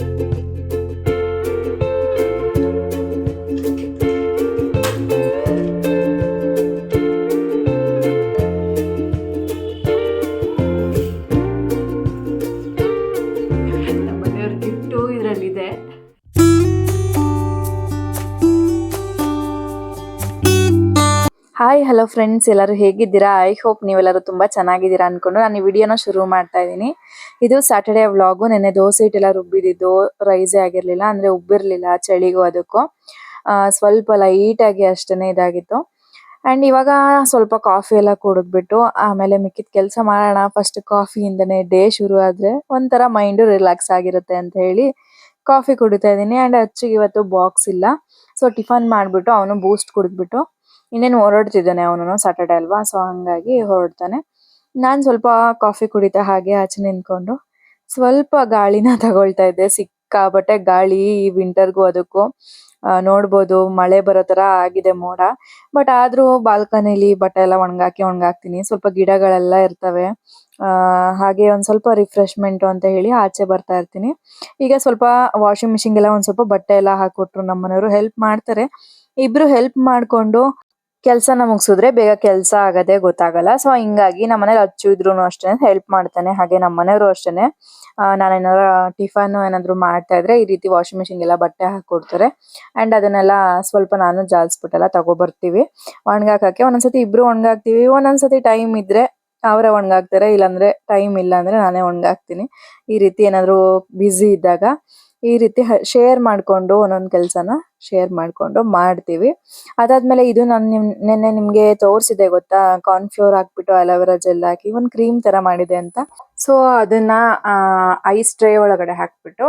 ನಮ್ಮನೆಯವ್ರ hello friends ಎಲ್ಲರೂ ಹೇಗಿದ್ದೀರಾ? I hope ನೀವೆಲ್ಲರೂ ತುಂಬಾ ಚೆನ್ನಾಗಿದ್ದೀರಾ ಅನ್ಕೊಂಡು ನಾನು ಈ ವಿಡಿಯೋನ ಶುರು ಮಾಡ್ತಾ ಇದ್ದೀನಿ. ಇದು ಸ್ಯಾಟರ್ಡೇ ವ್ಲಾಗು ನೆನ್ನೆ ದೋಸೆ ಹಿಟ್ಟೆಲ್ಲ ರುಬ್ಬಿದ್ದು ರೈಸೇ ಆಗಿರ್ಲಿಲ್ಲ, ಅಂದ್ರೆ ಉಬ್ಬಿರ್ಲಿಲ್ಲ, ಚಳಿಗೂ ಅದಕ್ಕೂ. ಸ್ವಲ್ಪ ಲೈಟಾಗಿ ಆಗಿ ಅಷ್ಟೇನೆ ಇದಾಗಿತ್ತು. ಅಂಡ್ ಇವಾಗ ಸ್ವಲ್ಪ ಕಾಫಿ ಎಲ್ಲ ಕುಡಿದ್ಬಿಟ್ಟು, ಆಮೇಲೆ ಮಿಕ್ಕಿದ ಕೆಲಸ ಮಾಡೋಣ. ಫಸ್ಟ್ ಕಾಫಿಯಿಂದನೇ ಡೇ ಶುರು ಆದ್ರೆ ಒಂಥರ ಮೈಂಡ್ ರಿಲ್ಯಾಕ್ಸ್ ಆಗಿರುತ್ತೆ ಅಂತ ಹೇಳಿ ಕಾಫಿ ಕುಡಿತಾ ಇದ್ದೀನಿ. ಅಂಡ್ ಅಚ್ಚಿಗೆ ಇವತ್ತು ಬಾಕ್ಸ್ ಇಲ್ಲ. ಸೊ ಟಿಫನ್ ಮಾಡಿಬಿಟ್ಟು, ಅವನು ಬೂಸ್ಟ್ ಕುಡಿದ್ಬಿಟ್ಟು ಇನ್ನೇನು ಹೊರಡ್ತಿದ್ದಾನೆ ಅವನು ಸಾಟರ್ಡೆ ಅಲ್ವಾ? ಸೊ ಹಂಗಾಗಿ ಹೊರಡ್ತಾನೆ. ನಾನು ಸ್ವಲ್ಪ ಕಾಫಿ ಕುಡಿತಾ ಹಾಗೆ ಆಚೆ ನಿಂತ್ಕೊಂಡು ಸ್ವಲ್ಪ ಗಾಳಿನ ತಗೊಳ್ತಾ ಇದ್ದೆ. ಸಿಕ್ಕಾಬಟ್ಟೆ ಗಾಳಿ, ಈ ವಿಂಟರ್ಗೂ ಅದಕ್ಕೂ ನೋಡ್ಬೋದು ಮಳೆ ಬರೋ ತರ ಆಗಿದೆ ಮೋಡ. ಬಟ್ ಆದ್ರೂ ಬಾಲ್ಕನಿಲಿ ಬಟ್ಟೆ ಎಲ್ಲ ಒಣಗಾಕಿ, ಒಣಗಾಕ್ತೀನಿ. ಸ್ವಲ್ಪ ಗಿಡಗಳೆಲ್ಲ ಇರ್ತವೆ. ಹಾಗೆ ಒಂದ್ ಸ್ವಲ್ಪ ರಿಫ್ರೆಶ್ಮೆಂಟ್ ಅಂತ ಹೇಳಿ ಆಚೆ ಬರ್ತಾ ಇರ್ತೀನಿ. ಈಗ ಸ್ವಲ್ಪ ವಾಷಿಂಗ್ ಮಿಷಿನ್ಗೆಲ್ಲ ಒಂದು ಸ್ವಲ್ಪ ಬಟ್ಟೆ ಎಲ್ಲ ಹಾಕೊಟ್ರು ನಮ್ಮ ಮನೆಯವರು ಹೆಲ್ಪ್ ಮಾಡ್ತಾರೆ. ಇಬ್ರು ಹೆಲ್ಪ್ ಮಾಡ್ಕೊಂಡು ಕೆಲ್ಸನ ಮುಗಿಸಿದ್ರೆ ಬೇಗ ಕೆಲಸ ಆಗದೆ ಗೊತ್ತಾಗಲ್ಲ. ಸೊ ಹಿಂಗಾಗಿ ನಮ್ಮ ಮನೇಲಿ ಅಚ್ಚು ಇದ್ರು ಅಷ್ಟೇ ಹೆಲ್ಪ್ ಮಾಡ್ತಾನೆ. ಹಾಗೆ ನಮ್ಮ ಮನೆಯವರು ಅಷ್ಟೇನೆ ನಾನು ಏನಾದ್ರು ಟಿಫನ್ ಏನಾದ್ರು ಮಾಡ್ತಾ ಇದ್ರೆ ಈ ರೀತಿ ವಾಷಿಂಗ್ ಮಿಷಿನ್ ಎಲ್ಲ ಬಟ್ಟೆ ಹಾಕೊಡ್ತಾರೆ. ಅಂಡ್ ಅದನ್ನೆಲ್ಲ ಸ್ವಲ್ಪ ನಾನು ಜಾಲಿಸ್ಬಿಟ್ಟೆಲ್ಲ ತಗೋ ಬರ್ತೀವಿ ಒಣಗಾಕಕ್ಕೆ ಒಂದೊಂದ್ಸತಿ ಇಬ್ರು ಒಣಗಾಕ್ತಿವಿ. ಒಂದೊಂದ್ಸತಿ ಟೈಮ್ ಇದ್ರೆ ಅವರೇ ಒಣಗಾಕ್ತಾರೆ. ಇಲ್ಲಾಂದ್ರೆ ಟೈಮ್ ಇಲ್ಲ ಅಂದ್ರೆ ನಾನೇ ಒಣಗಾಕ್ತೀನಿ. ಈ ರೀತಿ ಏನಾದ್ರು ಬ್ಯುಸಿ ಇದ್ದಾಗ ಈ ರೀತಿ ಶೇರ್ ಮಾಡ್ಕೊಂಡು ಒಂದೊಂದ್ ಕೆಲ್ಸನ ಶೇರ್ ಮಾಡ್ಕೊಂಡು ಮಾಡ್ತೀವಿ. ಅದಾದ್ಮೇಲೆ ಇದು ನಾನು ನಿಮ್, ನಿನ್ನೆ ನಿಮ್ಗೆ ತೋರಿಸಿದೆ ಗೊತ್ತಾ? ಕಾರ್ನ್ ಫ್ಲೋರ್ ಹಾಕ್ಬಿಟ್ಟು ಅಲೋವೆರಾ ಜೆಲ್ ಹಾಕಿ ಒಂದ್ ಕ್ರೀಮ್ ತರ ಮಾಡಿದೆ ಅಂತ. ಸೊ ಅದನ್ನ ಐಸ್ ಟ್ರೇ ಒಳಗಡೆ ಹಾಕ್ಬಿಟ್ಟು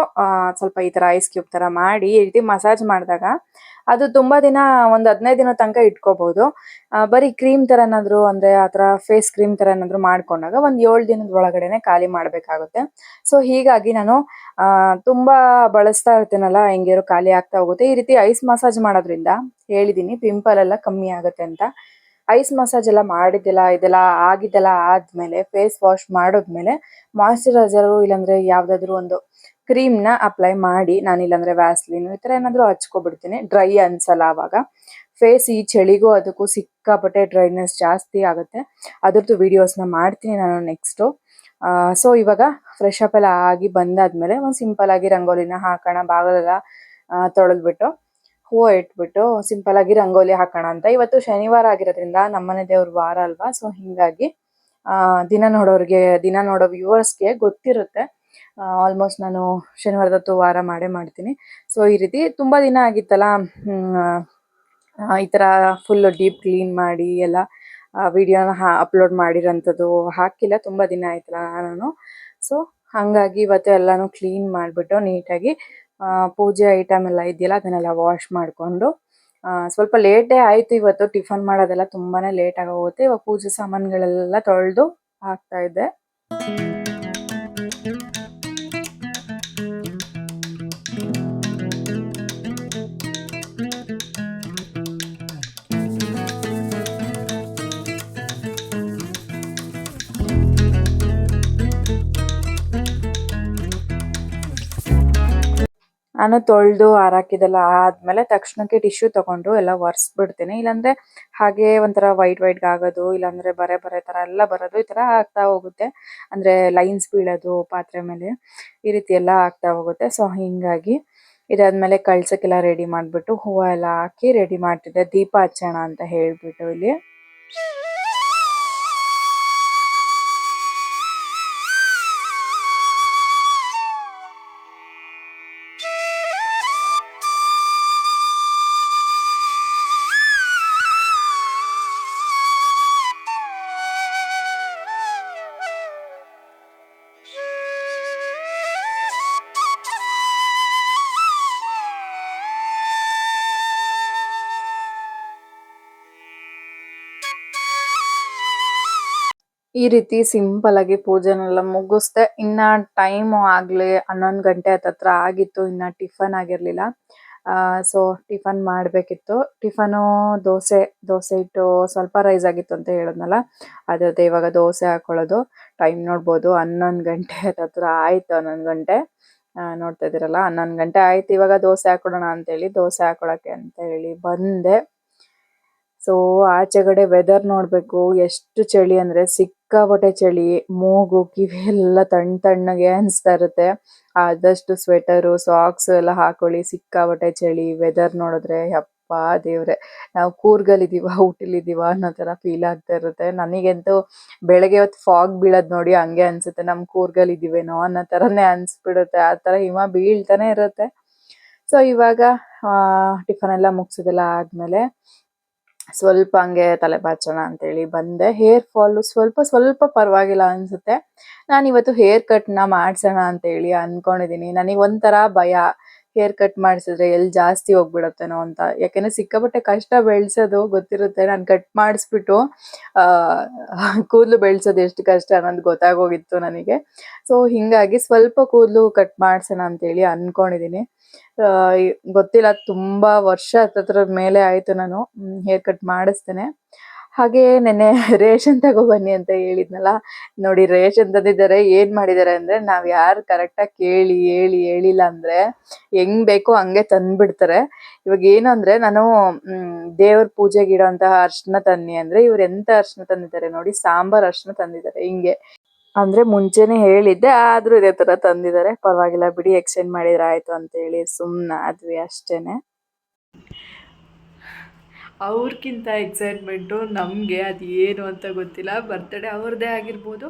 ಸ್ವಲ್ಪ ಈ ತರ ಐಸ್ ಕ್ಯೂಬ್ ತರ ಮಾಡಿ, ಈ ರೀತಿ ಮಸಾಜ್ ಮಾಡಿದಾಗ ಅದು ತುಂಬಾ ದಿನ, ಒಂದ್ ಹದಿನೈದು ದಿನ ತನಕ ಇಟ್ಕೋಬಹುದು ಬರೀ ಕ್ರೀಮ್ ತರ ಏನಾದ್ರು ಅಂದ್ರೆ ಆತರ ಫೇಸ್ ಕ್ರೀಮ್ ತರ ಏನಾದ್ರು ಮಾಡ್ಕೊಂಡಾಗ ಒಂದ್ ಏಳು ದಿನದ ಒಳಗಡೆನೆ ಖಾಲಿ ಮಾಡ್ಬೇಕಾಗುತ್ತೆ. ಸೊ ಹೀಗಾಗಿ ನಾನು ತುಂಬಾ ಬಳಸ್ತಾ ಇರ್ತೇನಲ್ಲ, ಹೆಂಗಿರೋ ಖಾಲಿ ಆಗ್ತಾ ಹೋಗುತ್ತೆ. ಈ ರೀತಿ ಐಸ್ ಮಸಾಜ್ ಮಾಡೋದ್ರಿಂದ ಹೇಳಿದೀನಿ ಪಿಂಪಲ್ ಎಲ್ಲ ಕಮ್ಮಿ ಆಗುತ್ತೆ ಅಂತ. ಐಸ್ ಮಸಾಜ್ ಎಲ್ಲ ಮಾಡಿದ್ದೆಲ್ಲ, ಇದೆಲ್ಲ ಆಗಿದ್ದೆಲ್ಲ ಆದ್ಮೇಲೆ ಫೇಸ್ ವಾಶ್ ಮಾಡಿದ್ಮೇಲೆ ಮಾಯಿಶ್ಚರೈಸರ್ ಇಲ್ಲಾಂದ್ರೆ ಯಾವ್ದಾದ್ರು ಒಂದು ಕ್ರೀಮ್ನ ಅಪ್ಲೈ ಮಾಡಿ, ನಾನು ಇಲ್ಲಾಂದ್ರೆ ವ್ಯಾಸ್ಲಿನ್ ಈ ತರ ಏನಾದ್ರು ಹಚ್ಕೊಬಿಡ್ತೀನಿ. ಡ್ರೈ ಅನ್ಸಲ್ಲ ಅವಾಗ. ಫೇಸ್ ಈ ಚಳಿಗೂ ಅದಕ್ಕೂ ಸಿಕ್ಕಾಪಟ್ಟೆ ಡ್ರೈನೆಸ್ ಜಾಸ್ತಿ ಆಗುತ್ತೆ. ಅದರದ್ದು ನ ಮಾಡ್ತೀನಿ ನಾನು ನೆಕ್ಸ್ಟ್ ಸೊ ಇವಾಗ ಫ್ರೆಶ್ ಅಪ್ ಎಲ್ಲ ಆಗಿ ಬಂದಾದ್ಮೇಲೆ ಒಂದು ಸಿಂಪಲ್ ಆಗಿ ರಂಗೋಲಿನ ಹಾಕೋಣ, ಬಾಗಲೆಲ್ಲ ತೊಳೆದ್ಬಿಟ್ಟು ಹೂವು ಇಟ್ಬಿಟ್ಟು ಸಿಂಪಲ್ ಆಗಿ ರಂಗೋಲಿ ಹಾಕೋಣ ಅಂತ. ಇವತ್ತು ಶನಿವಾರ ಆಗಿರೋದ್ರಿಂದ ನಮ್ಮನೆ ದೇವ್ರ ವಾರ ಅಲ್ವಾ? ಸೊ ಹಿಂಗಾಗಿ ದಿನ ನೋಡೋರಿಗೆ, ದಿನ ನೋಡೋ ವ್ಯೂವರ್ಸ್ಗೆ ಗೊತ್ತಿರುತ್ತೆ. ಆಲ್ಮೋಸ್ಟ್ ನಾನು ಶನಿವಾರದತ್ತು ವಾರ ಮಾಡೇ ಮಾಡ್ತೀನಿ. ಸೊ ಈ ರೀತಿ ತುಂಬ ದಿನ ಆಗಿತ್ತಲ್ಲ ಈ ಥರ ಫುಲ್ ಡೀಪ್ ಕ್ಲೀನ್ ಮಾಡಿ ಎಲ್ಲ ವಿಡಿಯೋನ ಹಾ ಅಪ್ಲೋಡ್ ಮಾಡಿರೋಂಥದ್ದು ಹಾಕಿಲ್ಲ. ತುಂಬ ದಿನ ಆಯ್ತಲ್ಲ ನಾನು. ಸೊ ಹಾಗಾಗಿ ಇವತ್ತು ಎಲ್ಲಾನು ಕ್ಲೀನ್ ಮಾಡಿಬಿಟ್ಟು ನೀಟಾಗಿ ಪೂಜೆ ಐಟಮ್ ಎಲ್ಲ ಇದೆಯಲ್ಲ, ಅದನ್ನೆಲ್ಲ ವಾಶ್ ಮಾಡಿಕೊಂಡು ಸ್ವಲ್ಪ ಲೇಟೇ ಆಯಿತು ಇವತ್ತು ಟಿಫನ್ ಮಾಡೋದೆಲ್ಲ ತುಂಬಾನೇ ಲೇಟಾಗಿ ಹೋಗುತ್ತೆ ಇವಾಗ ಪೂಜೆ ಸಾಮಾನುಗಳೆಲ್ಲ ತೊಳೆದು ಹಾಕ್ತಾ ಇದ್ದೆ. ನಾನು ತೊಳೆದು ಹಾರಾಕಿದೆಲ್ಲ ಆದ್ಮೇಲೆ ತಕ್ಷಣಕ್ಕೆ ಟಿಶ್ಯೂ ತಗೊಂಡು ಎಲ್ಲ ಒರೆಸ್ಬಿಡ್ತೀನಿ. ಇಲ್ಲಾಂದ್ರೆ ಹಾಗೆ ಒಂಥರ ವೈಟ್ ವೈಟ್ ಆಗೋದು, ಇಲ್ಲಾಂದ್ರೆ ಬರೆ ಬರೆ ತರ ಎಲ್ಲ ಬರೋದು, ಈ ತರ ಆಗ್ತಾ ಹೋಗುತ್ತೆ. ಅಂದ್ರೆ ಲೈನ್ಸ್ ಬೀಳೋದು, ಪಾತ್ರೆ ಮೇಲೆ ಈ ರೀತಿ ಎಲ್ಲ ಆಗ್ತಾ ಹೋಗುತ್ತೆ. ಸೊ ಹಿಂಗಾಗಿ ಇದಾದ್ಮೇಲೆ ಕಳ್ಸಕ್ಕೆಲ್ಲ ರೆಡಿ ಮಾಡ್ಬಿಟ್ಟು ಹೂವ ಎಲ್ಲ ಹಾಕಿ ರೆಡಿ ಮಾಡ್ತಿದ್ದೆ. ದೀಪ ಹಚ್ಚೋಣ ಅಂತ ಹೇಳ್ಬಿಟ್ಟು ಇಲ್ಲಿ. ಈ ರೀತಿ ಸಿಂಪಲ್ ಆಗಿ ಪೂಜೆನೆಲ್ಲ ಮುಗಿಸ್ದೆ, ಇನ್ನ ಟೈಮ್ ಆಗ್ಲಿ ಹನ್ನೊಂದು ಗಂಟೆ ಹತ್ತತ್ರ ಆಗಿತ್ತು, ಇನ್ನ ಟಿಫನ್ ಆಗಿರ್ಲಿಲ್ಲ. ಸೊ ಟಿಫನ್ ಮಾಡಬೇಕಿತ್ತು. ಟಿಫನು ದೋಸೆ ದೋಸೆ ಇಟ್ಟು ಸ್ವಲ್ಪ ರೈಸ್ ಆಗಿತ್ತು ಅಂತ ಹೇಳಿದ್ನಲ್ಲ, ಅದೇ ಇವಾಗ ದೋಸೆ ಹಾಕೊಳ್ಳೋದು. ಟೈಮ್ ನೋಡ್ಬೋದು, ಹನ್ನೊಂದು ಗಂಟೆ ಹತ್ತತ್ರ ಆಯ್ತು, ಹನ್ನೊಂದು ಗಂಟೆ. ನೋಡ್ತಾ ಇದ್ದೀರಲ್ಲ, ಹನ್ನೊಂದು ಗಂಟೆ ಆಯ್ತು, ಇವಾಗ ದೋಸೆ ಹಾಕೊಡೋಣ ಅಂತೇಳಿ, ದೋಸೆ ಹಾಕೊಳಕ್ಕೆ ಅಂತ ಹೇಳಿ ಬಂದೆ. ಸೊ ಆಚೆಗಡೆ ವೆದರ್ ನೋಡ್ಬೇಕು, ಎಷ್ಟು ಚಳಿ ಅಂದ್ರೆ ಸಿಕ್ಕಾಪಟ್ಟೆ ಚಳಿ, ಮೂಗು, ಕಿವಿ ಎಲ್ಲ ತಣ್ಣ ತಣ್ಣಗೆ ಅನಿಸ್ತಾ ಇರುತ್ತೆ. ಆದಷ್ಟು ಸ್ವೆಟರು ಸಾಕ್ಸ್ ಎಲ್ಲ ಹಾಕೊಳ್ಳಿ, ಸಿಕ್ಕಾಪಟ್ಟೆ ಚಳಿ ವೆದರ್ ನೋಡಿದ್ರೆ ಯಪ್ಪ ದೇವ್ರೆ. ನಾವು ಕೂರ್ಗಲ್ ಇದೀವ, ಊಟಿಲ್ ಇದೀವ ಅನ್ನೋ ಥರ ಫೀಲ್ ಆಗ್ತಾ ಇರುತ್ತೆ. ನನಗಂತೂ ಬೆಳಗ್ಗೆ ಹೊತ್ತು ಫಾಗ್ ಬೀಳೋದು ನೋಡಿ ಹಂಗೆ ಅನಿಸುತ್ತೆ ನಮ್ಮ ಕೂರ್ಗಲ್ ಇದೀವೇನೋ ಅನ್ನೋ ಥರನೇ ಅನಿಸ್ಬಿಡುತ್ತೆ. ಆ ಥರ ಹಿಮ ಬೀಳ್ತಾನೆ ಇರುತ್ತೆ. ಸೊ ಇವಾಗ ಟಿಫನ್ ಎಲ್ಲ ಮುಗಿಸೋದೆಲ್ಲ ಆದ್ಮೇಲೆ ಸ್ವಲ್ಪ ಹಂಗೆ ತಲೆ ಬಾಚೋಣ ಅಂತೇಳಿ ಬಂದೆ. ಹೇರ್ ಫಾಲ್ ಸ್ವಲ್ಪ ಸ್ವಲ್ಪ ಪರವಾಗಿಲ್ಲ ಅನ್ಸುತ್ತೆ. ನಾನು ಇವತ್ತು ಹೇರ್ ಕಟ್ನ ಮಾಡ್ಸೋಣ ಅಂತೇಳಿ ಅನ್ಕೊಂಡಿದೀನಿ. ನನಗೆ ಒಂಥರ ಭಯ. ಹೇರ್ ಕಟ್ ಮಾಡಿಸಿದ್ರೆ ಎಲ್ಲಿ ಜಾಸ್ತಿ ಹೋಗ್ಬಿಡತ್ತೇನೋ ಅಂತ. ಯಾಕೆಂದ್ರೆ ಸಿಕ್ಕಾಪಟ್ಟೆ ಕಷ್ಟ ಬೆಳ್ಸೋದು ಗೊತ್ತಿರುತ್ತೆ, ನಾನು ಕಟ್ ಮಾಡಿಸ್ಬಿಟ್ಟು ಕೂದಲು ಬೆಳ್ಸೋದು ಎಷ್ಟು ಕಷ್ಟ ಅನ್ನೋದು ಗೊತ್ತಾಗೋಗಿತ್ತು ನನಗೆ. ಸೊ ಹಿಂಗಾಗಿ ಸ್ವಲ್ಪ ಕೂದಲು ಕಟ್ ಮಾಡ್ಸೋಣ ಅಂತೇಳಿ ಅನ್ಕೊಂಡಿದೀನಿ. ಗೊತ್ತಿಲ್ಲ, ತುಂಬಾ ವರ್ಷ ಹತ್ತತ್ರ ಮೇಲೆ ಆಯ್ತು ನಾನು ಹೇರ್ ಕಟ್ ಮಾಡಿಸ್ತೇನೆ. ಹಾಗೆ ನೆನ್ನೆ ರೇಷನ್ ತಗೋ ಬನ್ನಿ ಅಂತ ಹೇಳಿದ್ನಲ್ಲ. ನೋಡಿ ರೇಷನ್ ತಂದಿದ್ದಾರೆ, ಏನ್ ಮಾಡಿದ್ದಾರೆ ಅಂದ್ರೆ ನಾವ್ ಯಾರು ಕರೆಕ್ಟ್ ಆಗಿ ಕೇಳಿ, ಹೇಳಿ, ಹೇಳಿಲ್ಲ ಅಂದ್ರೆ ಹೆಂಗ್ ಬೇಕೋ ಹಂಗೆ ತಂದ್ಬಿಡ್ತಾರೆ. ಇವಾಗ ಏನು ಅಂದ್ರೆ ನಾನು ದೇವ್ರ ಪೂಜೆಗೆ ಇಡೋಂತಹ ಅರ್ಶನ ತನ್ನಿ ಅಂದ್ರೆ ಇವ್ರು ಎಂತ ಅರ್ಶನ ತಂದಿದ್ದಾರೆ ನೋಡಿ, ಸಾಂಬಾರ್ ಅರ್ಶನ ತಂದಿದ್ದಾರೆ ಹಿಂಗೆ. ಅಂದ್ರೆ ಮುಂಚೆನೆ ಹೇಳಿದ್ದೆ, ಆದ್ರೂ ಇದೇ ತರ ತಂದಿದ್ದಾರೆ. ಪರವಾಗಿಲ್ಲ ಬಿಡಿ ಎಕ್ಸ್ಚೇಂಜ್ ಮಾಡಿದ್ರೆ ಆಯ್ತು ಅಂತ ಹೇಳಿ ಸುಮ್ನ ಅದ್ವಿ ಅಷ್ಟೇನೆ. ಅವ್ರಿಗಿಂತ ಎಕ್ಸೈಟ್ಮೆಂಟು ನಮಗೆ ಅದು ಏನು ಅಂತ ಗೊತ್ತಿಲ್ಲ. ಬರ್ತಡೇ ಅವ್ರದ್ದೇ ಆಗಿರ್ಬೋದು.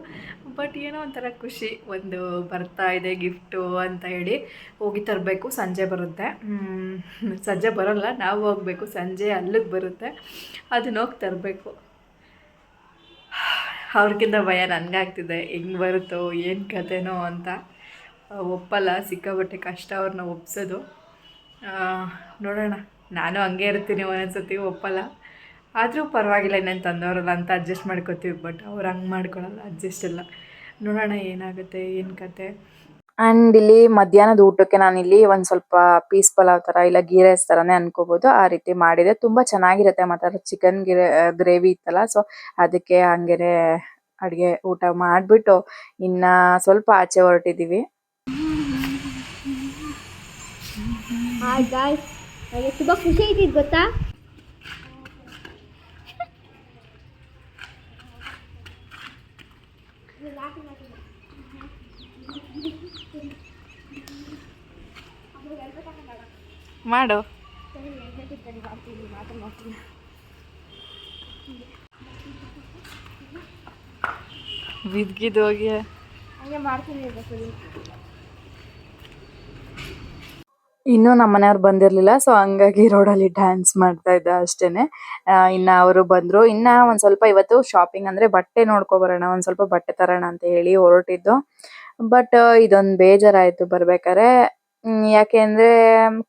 ಬಟ್ ಏನೋ ಒಂಥರ ಖುಷಿ ಒಂದು ಬರ್ತಾ ಇದೆ ಗಿಫ್ಟು ಅಂತ ಹೇಳಿ ಹೋಗಿ ತರಬೇಕು. ಸಂಜೆ ಬರುತ್ತೆ. ಸಂಜೆ ಬರೋಲ್ಲ. ನಾವು ಹೋಗಬೇಕು. ಸಂಜೆ ಅಲ್ಲಿಗೆ ಬರುತ್ತೆ. ಅದನ್ನ ಹೋಗಿ ತರಬೇಕು. ಅವ್ರಿಗಿಂತ ಭಯ ನನಗಾಗ್ತಿದೆ. ಹೆಂಗೆ ಬರುತ್ತೋ, ಏನು ಕತೆನೋ ಅಂತ. ಒಪ್ಪಲ್ಲ. ಸಿಕ್ಕಾಬಟ್ಟೆ ಕಷ್ಟ ಅವ್ರನ್ನ ಒಪ್ಸೋದು. ನೋಡೋಣ. ನಾನು ಹಂಗೆ ಇರ್ತೀನಿ ಒಂದೊಂದ್ಸತಿ ಒಪ್ಪಲ್ಲ. ಆದರೂ ಪರವಾಗಿಲ್ಲ ಇನ್ನೇನು ತಂದವರಲ್ಲ ಅಂತ ಅಡ್ಜಸ್ಟ್ ಮಾಡ್ಕೋತೀವಿ ಬಟ್ ಅವ್ರು ಹಂಗೆ ಮಾಡ್ಕೊಳಲ್ಲ ಅಡ್ಜಸ್ಟ್ ಎಲ್ಲ ನೋಡೋಣ ಏನಾಗುತ್ತೆ ಏನು ಕತೆ. ಆ್ಯಂಡ್ ಇಲ್ಲಿ ಮಧ್ಯಾಹ್ನದ ಊಟಕ್ಕೆ ನಾನು ಇಲ್ಲಿ ಒಂದು ಸ್ವಲ್ಪ ಪೀಸ್ ಪಲಾವ್ ಥರ ಇಲ್ಲ ಗೀ ರೈಸ್ ಅನ್ಕೋಬೋದು. ಅನ್ಕೋಬಹುದು ಆ ರೀತಿ ಮಾಡಿದೆ. ತುಂಬ ಚೆನ್ನಾಗಿರುತ್ತೆ ಮಾತ್ರ. ಚಿಕನ್ ಗಿರೆ ಗ್ರೇವಿ ಇತ್ತಲ್ಲ ಸೊ ಅದಕ್ಕೆ ಹಂಗೇನೆ ಅಡುಗೆ ಊಟ ಮಾಡಿಬಿಟ್ಟು ಇನ್ನ ಸ್ವಲ್ಪ ಆಚೆ ಹೊರಟಿದ್ದೀವಿ ಹಾಯ್ ಗಾಯ್ಸ್ ನನಗೆ ತುಂಬ ಖುಷಿ ಆಯ್ತಿದ್ದು ಗೊತ್ತಾ? ಮಾಡು. ಬಿದ್ಗಿದ್ದು ಹೋಗಿ. ಹಂಗೆ ಮಾಡ್ತೀನಿ ಇನ್ನು ನಮ್ಮ ಮನೆಯವ್ರು ಬಂದಿರ್ಲಿಲ್ಲ ಸೊ ಹಂಗಾಗಿ ರೋಡ್ ಅಲ್ಲಿ ಡ್ಯಾನ್ಸ್ ಮಾಡ್ತಾ ಇದ್ದ ಅಷ್ಟೇನೆ. ಇನ್ನ ಅವರು ಬಂದ್ರು. ಇನ್ನ ಒಂದ್ ಸ್ವಲ್ಪ ಇವತ್ತು ಶಾಪಿಂಗ್ ಅಂದ್ರೆ ಬಟ್ಟೆ ನೋಡ್ಕೊ ಬರೋಣ ಒಂದ್ ಸ್ವಲ್ಪ ಬಟ್ಟೆ ತರೋಣ ಅಂತ ಹೇಳಿ ಹೊರಟಿದ್ದು. ಬಟ್ ಇದೊಂದು ಬೇಜಾರಾಯಿತು ಬರ್ಬೇಕಾದ್ರೆ. ಹ್ಮ್, ಯಾಕೆ ಅಂದ್ರೆ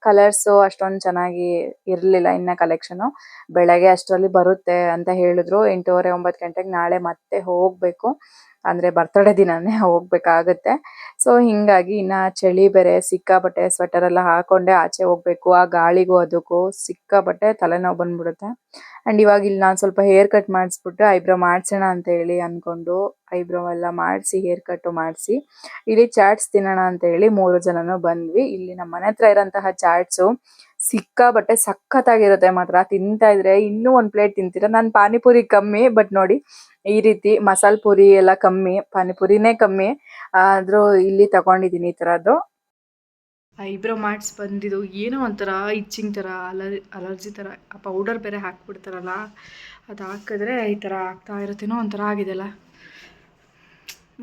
ಕಲರ್ಸ್ ಅಷ್ಟೊಂದ್ ಚೆನ್ನಾಗಿ ಇರ್ಲಿಲ್ಲ ಇನ್ನ ಕಲೆಕ್ಷನ್ ಬೆಳಗ್ಗೆ ಅಷ್ಟರಲ್ಲಿ ಬರುತ್ತೆ ಅಂತ ಹೇಳಿದ್ರು. ಎಂಟೂವರೆ ಒಂಬತ್ತು ಗಂಟೆಗೆ ನಾಳೆ ಮತ್ತೆ ಹೋಗ್ಬೇಕು. ಅಂದ್ರೆ ಬರ್ತ್ಡೇ ದಿನಾನೇ ಹೋಗ್ಬೇಕಾಗತ್ತೆ. ಸೊ ಹಿಂಗಾಗಿ ಇನ್ನ ಚಳಿ ಬೇರೆ ಸಿಕ್ಕಾಬಟ್ಟೆ ಸ್ವೆಟರ್ ಎಲ್ಲ ಹಾಕೊಂಡೆ ಆಚೆ ಹೋಗ್ಬೇಕು. ಆ ಗಾಳಿಗೂ ಅದಕ್ಕೂ ಸಿಕ್ಕಾಬಟ್ಟೆ ತಲೆನೋವು ಬಂದ್ಬಿಡುತ್ತೆ. ಅಂಡ್ ಇವಾಗ ಇಲ್ಲಿ ನಾನು ಸ್ವಲ್ಪ ಹೇರ್ ಕಟ್ ಮಾಡಿಸ್ಬಿಟ್ಟು ಐಬ್ರೋ ಮಾಡ್ಸೋಣ ಅಂತ ಹೇಳಿ ಅನ್ಕೊಂಡು ಐಬ್ರೋ ಎಲ್ಲ ಮಾಡಿಸಿ ಹೇರ್ ಕಟ್ ಮಾಡಿಸಿ, ಇಲ್ಲಿ ಚಾಟ್ಸ್ ತಿನ್ನೋಣ ಅಂತ ಹೇಳಿ ಮೂರು ಜನನು ಬಂದ್ವಿ. ಇಲ್ಲಿ ನಮ್ಮ ಮನೆ ಹತ್ರ ಇರೋಂತಹ ಚಾಟ್ಸು ಸಿಕ್ಕಾಬಟ್ಟೆ ಸಖತ್ತಾಗಿರುತ್ತೆ ಮಾತ್ರ. ತಿಂತಾ ಇದ್ರೆ ಇನ್ನೂ ಒಂದು ಪ್ಲೇಟ್ ತಿಂತೀರಾ? ನಾನು ಪಾನಿಪುರಿ ಕಮ್ಮಿ, ಬಟ್ ನೋಡಿ, ಈ ರೀತಿ ಮಸಾಲ ಪುರಿ ಎಲ್ಲ ಕಮ್ಮಿ, ಪಾನಿಪುರಿನೇ ಕಮ್ಮಿ. ಆದರೂ ಇಲ್ಲಿ ತಗೊಂಡಿದ್ದೀನಿ ಈ ತರದ್ದು. ಐಬ್ರೋ ಮಾಡ್ಸ್ ಬಂದಿದ್ದು ಏನೋ ಒಂಥರ ಇಚ್ಚಿಂಗ್ ಥರ, ಅಲರ್, ಅಲರ್ಜಿ ಥರ, ಆ ಪೌಡರ್ ಬೇರೆ ಹಾಕ್ಬಿಡ್ತಾರಲ್ಲ, ಅದು ಹಾಕಿದ್ರೆ ಈ ಥರ ಆಗ್ತಾ ಇರುತ್ತೇನೋ ಒಂಥರ ಆಗಿದೆಲ್ಲ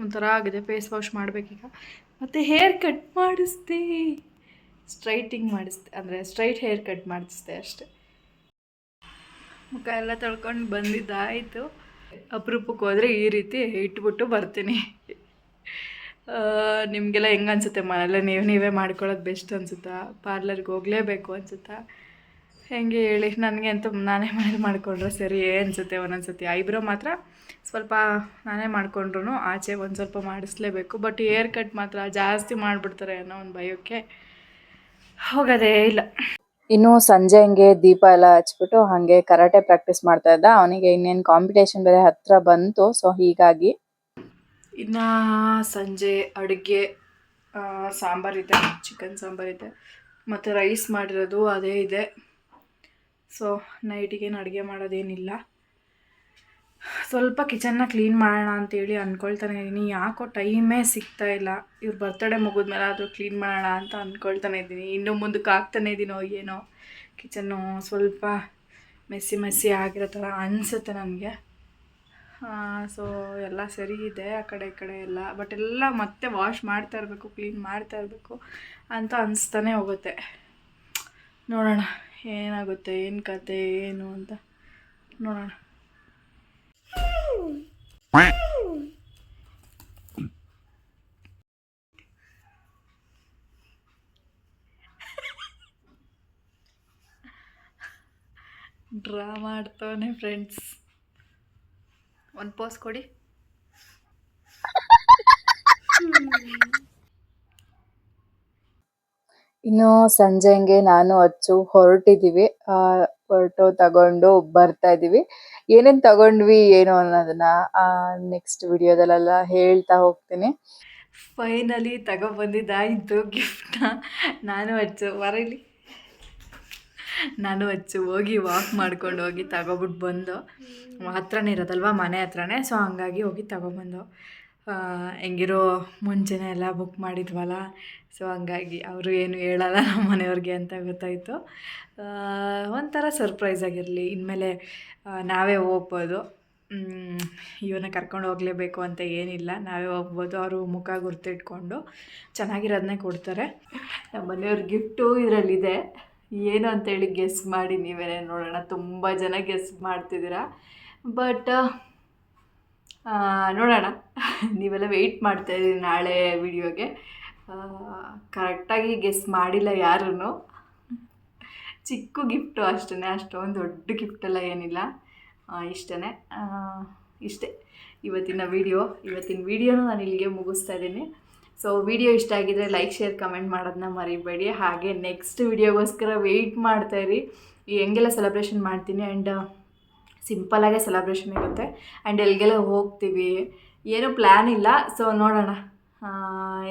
ಒಂಥರ ಆಗಿದೆ, ಫೇಸ್ ವಾಶ್ ಮಾಡಬೇಕೀಗ. ಮತ್ತು ಹೇರ್ ಕಟ್ ಮಾಡಿಸ್ದೆ. ಸ್ಟ್ರೈಟಿಂಗ್ ಮಾಡಿಸ್ದೆ ಅಂದರೆ ಸ್ಟ್ರೈಟ್ ಹೇರ್ ಕಟ್ ಮಾಡಿಸ್ದೆ ಅಷ್ಟೆ. ಮುಖ ಎಲ್ಲ ತೊಳ್ಕೊಂಡು ಬಂದಿದ್ದಾಯಿತು ಅಪರೂಪಕ್ಕೆ ಹೋದರೆ ಈ ರೀತಿ ಇಟ್ಬಿಟ್ಟು ಬರ್ತೀನಿ. ನಿಮಗೆಲ್ಲ ಹೆಂಗೆ ಅನಿಸುತ್ತೆ ಮನೆಯಲ್ಲೇ ನೀವು, ನೀವೇ ಮಾಡ್ಕೊಳ್ಳೋದು ಬೆಸ್ಟ್ ಅನಿಸುತ್ತಾ? ಪಾರ್ಲರ್ಗೆ ಹೋಗಲೇಬೇಕು ಅನಿಸುತ್ತಾ? ಹೆಂಗೆ ಹೇಳಿ? ನನಗೆ ಅಂತ ನಾನೇ ಮನೇಲಿ ಮಾಡಿಕೊಂಡ್ರೆ ಸರಿ ಅನಿಸುತ್ತೆ, ಒಂದೊಂದ್ಸತಿ. ಐಬ್ರೋ ಮಾತ್ರ ಸ್ವಲ್ಪ ನಾನೇ ಮಾಡಿಕೊಂಡ್ರು ಆಚೆ ಒಂದು ಸ್ವಲ್ಪ ಮಾಡಿಸ್ಲೇಬೇಕು. ಬಟ್ ಹೇರ್ ಕಟ್ ಮಾತ್ರ ಜಾಸ್ತಿ ಮಾಡಿಬಿಡ್ತಾರೆ ಅನ್ನೋ ಒಂದು ಭಯಕ್ಕೆ ಹೋಗೋದೇ ಇಲ್ಲ. ಇನ್ನು ಸಂಜೆ ಹಂಗೆ ದೀಪ ಎಲ್ಲ ಹಚ್ಬಿಟ್ಟು ಹಂಗೆ ಕರಾಟೆ ಪ್ರಾಕ್ಟೀಸ್ ಮಾಡ್ತಾ ಇದ್ದ. ಅವನಿಗೆ ಇನ್ನೇನು ಕಾಂಪಿಟೇಷನ್ ಬೇರೆ ಹತ್ರ ಬಂತು ಸೊ ಹೀಗಾಗಿ. ಇನ್ನ ಸಂಜೆ ಅಡುಗೆ ಸಾಂಬಾರಿದೆ ಚಿಕನ್ ಸಾಂಬಾರಿದೆ ಮತ್ತು ರೈಸ್ ಮಾಡಿರೋದು ಅದೇ ಇದೆ. ಸೊ ನೈಟಿಗೇನು ಅಡುಗೆ ಮಾಡೋದೇನಿಲ್ಲ. ಸ್ವಲ್ಪ ಕಿಚನ್ನ ಕ್ಲೀನ್ ಮಾಡೋಣ ಅಂತೇಳಿ ಅಂದ್ಕೊಳ್ತಾನೆ ಇದ್ದೀನಿ. ಯಾಕೋ ಟೈಮೇ ಸಿಗ್ತಾ ಇಲ್ಲ. ಇವ್ರ ಬರ್ತಡೇ ಮುಗಿದ್ಮೇಲೆ ಆದರೂ ಕ್ಲೀನ್ ಮಾಡೋಣ ಅಂತ ಅಂದ್ಕೊಳ್ತಾನೆ ಇದ್ದೀನಿ. ಇನ್ನು ಮುಂದಕ್ಕೆ ಆಗ್ತಾನೆ ಇದ್ದೀನೋ ಏನೋ. ಕಿಚನ್ನು ಸ್ವಲ್ಪ ಮೆಸ್ಸಿ ಮೆಸ್ಸಿ ಆಗಿರೋ ಥರ ಅನಿಸುತ್ತೆ ನನಗೆ. ಸೊ ಎಲ್ಲ ಸರಿ ಇದೆ ಆ ಕಡೆ ಈ ಕಡೆ ಎಲ್ಲ. ಬಟ್ ಎಲ್ಲ ಮತ್ತೆ ವಾಶ್ ಮಾಡ್ತಾ ಇರಬೇಕು ಕ್ಲೀನ್ ಮಾಡ್ತಾ ಇರಬೇಕು ಅಂತ ಅನಿಸ್ತಾನೆ ಹೋಗುತ್ತೆ. ನೋಡೋಣ, ಏನಾಗುತ್ತೆ, ಏನು ಕತೆ, ಏನು ಅಂತ. ನೋಡೋಣ. ಡ್ರಾ ಮಾಡ್ತಾನೆ ಫ್ರೆಂಡ್ಸ್ ಒಂದು ಪೋಸ್ ಕೊಡಿ. ಇನ್ನು ಸಂಜೆ ಹಂಗೆ ನಾನು ಅಚ್ಚು ಹೊರಟಿದೀವಿ ಹೊರಟು ತಗೊಂಡು ಬರ್ತಾ ಇದೀವಿ ಏನೇನ್ ತಗೊಂಡ್ವಿ, ಏನು ಅನ್ನೋದನ್ನ ಆ ನೆಕ್ಸ್ಟ್ ವಿಡಿಯೋದಲ್ಲೆಲ್ಲ ಹೇಳ್ತಾ ಹೋಗ್ತೀನಿ. ಫೈನಲಿ ತಗೊಬಂದಿದ್ದಾಯಿತು ಗಿಫ್ಟ್ ನಾನು ಹಚ್ಚು ಬರಲಿ ನಾನು ಹಚ್ಚು ಹೋಗಿ ವಾಕ್ ಮಾಡ್ಕೊಂಡು ಹೋಗಿ ತಗೊಬಿಟ್ಟು ಬಂದು. ಹತ್ರನೇ ಇರೋದಲ್ವ ಮನೆ ಹತ್ರನೇ ಸೊ ಹಂಗಾಗಿ ಹೋಗಿ ತಗೊಬಂದು. ಹೆಂಗಿರೋ ಮುಂಚೆನೇ ಎಲ್ಲ ಬುಕ್ ಮಾಡಿದ್ವಲ್ಲ. ಸೊ ಹಂಗಾಗಿ ಅವರು ಏನು ಹೇಳಲ್ಲ ನಮ್ಮ ಮನೆಯವ್ರಿಗೆ ಅಂತ ಗೊತ್ತಾಯಿತು. ಒಂಥರ ಸರ್ಪ್ರೈಸ್ ಆಗಿರಲಿ. ಇನ್ಮೇಲೆ ನಾವೇ ಹೋಗ್ಬೋದು. ಇವನ್ನ ಕರ್ಕೊಂಡು ಹೋಗಲೇಬೇಕು ಅಂತ ಏನಿಲ್ಲ. ನಾವೇ ಹೋಗ್ಬೋದು. ಅವರು ಮುಖ ಗುರ್ತಿಟ್ಕೊಂಡು ಚೆನ್ನಾಗಿರೋದನ್ನೇ ಕೊಡ್ತಾರೆ. ನಮ್ಮ ಮನೆಯವ್ರ ಗಿಫ್ಟು ಇದರಲ್ಲಿದೆ. ಏನು ಅಂತೇಳಿ ಗೆಸ್ ಮಾಡಿ ನೀವೇನೇ ನೋಡೋಣ. ತುಂಬ ಜನ ಗೆಸ್ ಮಾಡ್ತಿದ್ದೀರಾ. ಬಟ್ ನೋಡೋಣ. ನೀವೆಲ್ಲ ವೆಯ್ಟ್ ಮಾಡ್ತಾಯಿದ್ದೀರಿ ನಾಳೆ ವಿಡಿಯೋಗೆ ಕರೆಕ್ಟಾಗಿ ಗೆಸ್ ಮಾಡಿಲ್ಲ ಯಾರೂ ಚಿಕ್ಕ ಗಿಫ್ಟು ಅಷ್ಟೇ ಅಷ್ಟೊಂದು ದೊಡ್ಡ ಗಿಫ್ಟೆಲ್ಲ ಏನಿಲ್ಲ. ಇಷ್ಟೇ ಇಷ್ಟೇ. ಇವತ್ತಿನ ವಿಡಿಯೋ ಇವತ್ತಿನ ವಿಡಿಯೋನ ನಾನು ಇಲ್ಲಿಗೆ ಮುಗಿಸ್ತಾ ಇದ್ದೀನಿ. ಸೊ ವಿಡಿಯೋ ಇಷ್ಟ ಆಗಿದ್ರೆ ಲೈಕ್ ಶೇರ್ ಕಮೆಂಟ್ ಮಾಡೋದನ್ನ ಮರಿಬೇಡಿ. ಹಾಗೆ ನೆಕ್ಸ್ಟ್ ವಿಡಿಯೋಗೋಸ್ಕರ ವೆಯ್ಟ್ ಮಾಡ್ತಾಯಿರಿ ಹೆಂಗೆಲ್ಲ ಸೆಲೆಬ್ರೇಷನ್ ಮಾಡ್ತೀನಿ ಆ್ಯಂಡ್ ಸಿಂಪಲಾಗೆ ಸೆಲೆಬ್ರೇಷನ್ ಇರುತ್ತೆ. ಆ್ಯಂಡ್ ಎಲ್ಲಿಗೆಲ್ಲ ಹೋಗ್ತೀವಿ? ಏನೂ ಪ್ಲ್ಯಾನ್ ಇಲ್ಲ. ಸೊ ನೋಡೋಣ.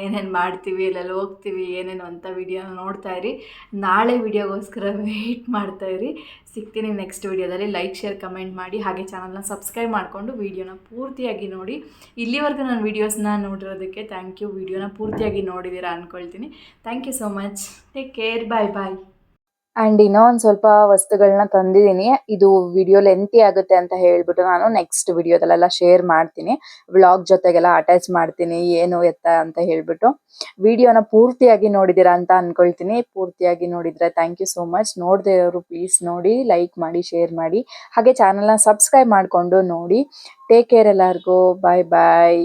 ಏನೇನು ಮಾಡ್ತೀವಿ, ಎಲ್ಲೆಲ್ಲ ಹೋಗ್ತೀವಿ, ಏನೇನು ಅಂತ ವಿಡಿಯೋ ನೋಡ್ತಾ ಇರಿ. ನಾಳೆ ವಿಡಿಯೋಗೋಸ್ಕರ ವೆಯ್ಟ್ ಮಾಡ್ತಾ ಇರಿ. ಸಿಗ್ತೀನಿ ನೆಕ್ಸ್ಟ್ ವಿಡಿಯೋದಲ್ಲಿ ಲೈಕ್ ಶೇರ್ ಕಮೆಂಟ್ ಮಾಡಿ. ಹಾಗೆ ಚಾನಲ್ನ ಸಬ್ಸ್ಕ್ರೈಬ್ ಮಾಡಿಕೊಂಡು ವಿಡಿಯೋನ ಪೂರ್ತಿಯಾಗಿ ನೋಡಿ. ಇಲ್ಲಿವರೆಗೂ ನಾನು ವೀಡಿಯೋಸ್ನ ನೋಡಿರೋದಕ್ಕೆ ಥ್ಯಾಂಕ್ ಯು ವಿಡಿಯೋನ ಪೂರ್ತಿಯಾಗಿ ನೋಡಿದ್ದೀರಾ ಅಂದ್ಕೊಳ್ತೀನಿ thank you so much take care bye bye and ಇನ್ನೂ ಒಂದ್ ಸ್ವಲ್ಪ ವಸ್ತುಗಳನ್ನ ತಂದಿದ್ದೀನಿ ಇದು ವಿಡಿಯೋ ಲೆಂತಿ ಆಗುತ್ತೆ ಅಂತ ಹೇಳ್ಬಿಟ್ಟು ನಾನು ನೆಕ್ಸ್ಟ್ ವಿಡಿಯೋದಲ್ಲೆಲ್ಲ ಶೇರ್ ಮಾಡ್ತೀನಿ. ವ್ಲಾಗ್ ಜೊತೆಗೆಲ್ಲ ಅಟ್ಯಾಚ್ ಮಾಡ್ತೀನಿ. ಏನು ಎತ್ತ ಅಂತ ಹೇಳ್ಬಿಟ್ಟು. ವಿಡಿಯೋನ ಪೂರ್ತಿಯಾಗಿ ನೋಡಿದೀರಾ ಅಂತ ಅನ್ಕೊಳ್ತೀನಿ. ಪೂರ್ತಿಯಾಗಿ ನೋಡಿದ್ರೆ ಥ್ಯಾಂಕ್ ಯು ಸೋ ಮಚ್ ನೋಡ್ದೆ ಇರೋರು ಪ್ಲೀಸ್ ನೋಡಿ ಲೈಕ್ ಮಾಡಿ ಶೇರ್ ಮಾಡಿ. ಹಾಗೆ ಚಾನಲ್ನ ಸಬ್ಸ್ಕ್ರೈಬ್ ಮಾಡಿಕೊಂಡು ನೋಡಿ. ಟೇಕ್ ಕೇರ್ ಎಲ್ಲರಿಗೂ. ಬಾಯ್ ಬಾಯ್